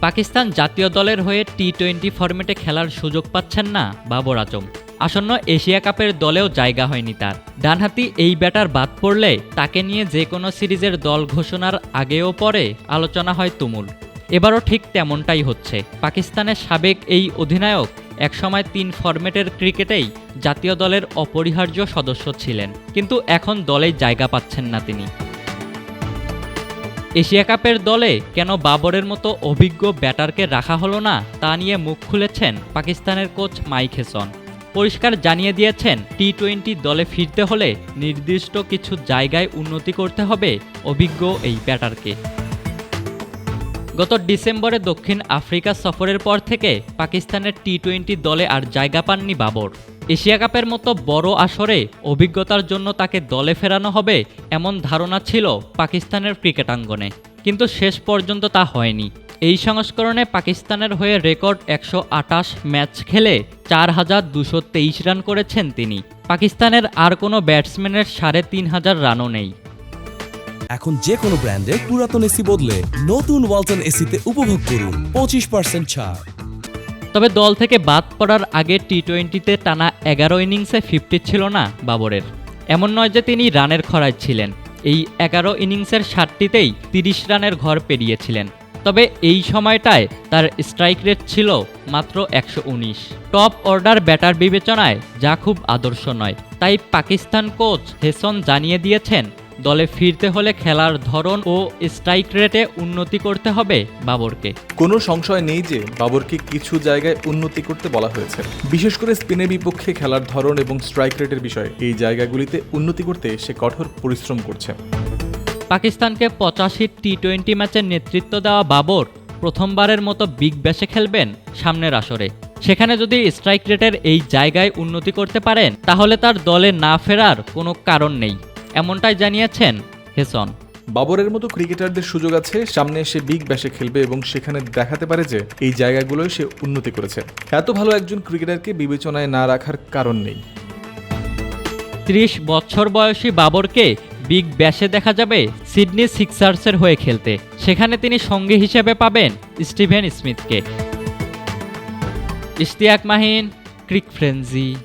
পাকিস্তান জাতীয় দলের হয়ে টি টোয়েন্টি ফরম্যাটে খেলার সুযোগ পাচ্ছেন না বাবর আজম। আসন্ন এশিয়া কাপের দলেও জায়গা হয়নি তার। ডানহাতি এই ব্যাটার বাদ পড়লে তাকে নিয়ে যে কোনো সিরিজের দল ঘোষণার আগেও পরে আলোচনা হয় তুমুল। এবারও ঠিক তেমনটাই হচ্ছে। পাকিস্তানের সাবেক এই অধিনায়ক একসময় তিন ফরম্যাটের ক্রিকেটেই জাতীয় দলের অপরিহার্য সদস্য ছিলেন। কিন্তু এখন দলেই জায়গা পাচ্ছেন না তিনি। এশিয়া কাপের দলে কেন বাবরের মতো অভিজ্ঞ ব্যাটারকে রাখা হলো না তা নিয়ে মুখ খুলেছেন পাকিস্তানের কোচ মাইক হেসন। পরিষ্কার জানিয়ে দিয়েছেন টি টোয়েন্টি দলে ফিরতে হলে নির্দিষ্ট কিছু জায়গায় উন্নতি করতে হবে অভিজ্ঞ এই ব্যাটারকে। গত ডিসেম্বরে দক্ষিণ আফ্রিকা সফরের পর থেকে পাকিস্তানের টি টোয়েন্টি দলে আর জায়গা পাননি বাবর। এশিয়া কাপের মতো বড় আসরে অভিজ্ঞতার জন্য তাকে দলে ফেরানো হবে এমন ধারণা ছিল পাকিস্তানের ক্রিকেটাঙ্গনে কিন্তু শেষ পর্যন্ত তা হয়নি। এই সংস্করণে পাকিস্তানের হয়ে রেকর্ড একশো আটাশ ম্যাচ খেলে চার হাজার দুশো তেইশ রান করেছেন তিনি। পাকিস্তানের আর কোনো ব্যাটসম্যানের সাড়ে তিন হাজার রানও নেই। এখন যে কোনো ব্র্যান্ডের পুরাতন এসি বদলে নতুন ওয়ালটন এসিতে উপভোগ করুন পঁচিশ পার্সেন্ট ছাড়। তবে দল থেকে বাদ পড়ার আগে টি টোয়েন্টিতে টানা এগারো ইনিংসে ফিফটি ছিল না বাবরের। এমন নয় যে তিনি রানের খরায় ছিলেন। এই এগারো ইনিংসের ষাটটিতেই তিরিশ রানের ঘর পেরিয়েছিলেন। তবে এই সময়টায় তার স্ট্রাইক রেট ছিল মাত্র একশো উনিশ। টপ অর্ডার ব্যাটার বিবেচনায় যা খুব আদর্শ নয়। তাই পাকিস্তান কোচ হেসন জানিয়ে দিয়েছেন দলে ফিরতে হলে খেলার ধরন ও স্ট্রাইক রেটে উন্নতি করতে হবে বাবরকে। কোনো সংশয় নেই যে বাবরকে কিছু জায়গায় উন্নতি করতে বলা হয়েছে। বিশেষ করে স্পেনের বিপক্ষে খেলার ধরন এবং স্ট্রাইক রেটের বিষয়ে এই জায়গাগুলিতে উন্নতি করতে সে কঠোর পরিশ্রম করছে। পাকিস্তানকে পঁচাশি টি টোয়েন্টি ম্যাচের নেতৃত্ব দেওয়া বাবর প্রথমবারের মতো বিগ ব্যাশে খেলবেন সামনের আসরে। সেখানে যদি স্ট্রাইক রেটের এই জায়গায় উন্নতি করতে পারেন তাহলে তার দলে না ফেরার কোনো কারণ নেই। এমনটাই জানিয়েছেন হেসন। বাবরের মতো ক্রিকেটারদের সুযোগ আছে সামনে এসে বিগ ব্যাশে খেলবে এবং সেখানে দেখাতে পারে যে এই জায়গাগুলোয় সে উন্নতি করেছে। এত ভালো একজন ক্রিকেটারকে বিবেচনায় না রাখার কারণ নেই। ত্রিশ বছর বয়সী বাবরকে বিগ ব্যাশে দেখা যাবে সিডনি সিক্সার্সের হয়ে খেলতে। সেখানে তিনি সঙ্গী হিসেবে পাবেন স্টিভেন স্মিথকে। ইশতিয়াক মাহিন ক্রিক ফ্রেন্সি।